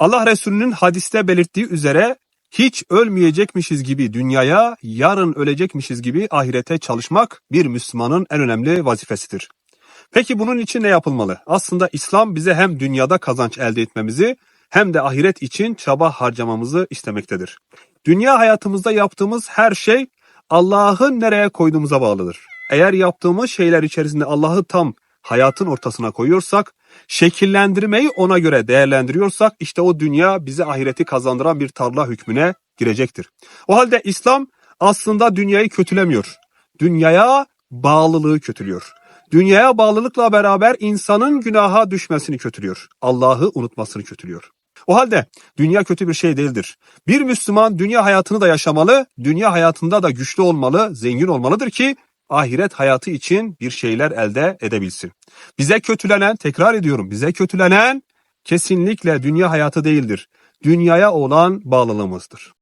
Allah Resulü'nün hadiste belirttiği üzere hiç ölmeyecekmişiz gibi dünyaya, yarın ölecekmişiz gibi ahirete çalışmak bir Müslümanın en önemli vazifesidir. Peki bunun için ne yapılmalı? Aslında İslam bize hem dünyada kazanç elde etmemizi hem de ahiret için çaba harcamamızı istemektedir. Dünya hayatımızda yaptığımız her şey Allah'ın nereye koyduğumuza bağlıdır. Eğer yaptığımız şeyler içerisinde Allah'ı tam hayatın ortasına koyuyorsak, şekillendirmeyi ona göre değerlendiriyorsak işte o dünya bize ahireti kazandıran bir tarla hükmüne girecektir. O halde İslam aslında dünyayı kötülemiyor. Dünyaya bağlılığı kötülüyor. Dünyaya bağlılıkla beraber insanın günaha düşmesini kötülüyor. Allah'ı unutmasını kötülüyor. O halde dünya kötü bir şey değildir. Bir Müslüman dünya hayatını da yaşamalı, dünya hayatında da güçlü olmalı, zengin olmalıdır ki ahiret hayatı için bir şeyler elde edebilsin. Bize kötülenen, tekrar ediyorum, bize kötülenen kesinlikle dünya hayatı değildir. Dünyaya olan bağlılığımızdır.